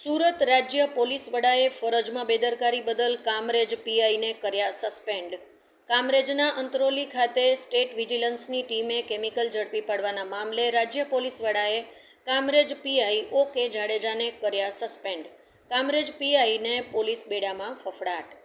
સુરત રાજ્ય પોલીસ વડાએ ફરજમાં બેદરકારી બદલ કામરેજ પીઆઈને કર્યા સસ્પેન્ડ. કામરેજના અંતરોલી ખાતે સ્ટેટ વિજિલન્સની ટીમે કેમિકલ ઝડપી પાડવાના મામલે રાજ્ય પોલીસ વડાએ કામરેજ પીઆઈ ઓકે જાડેજાને કર્યા સસ્પેન્ડ. કામરેજ પીઆઈને પોલીસ બેડામાં ફફડાટ.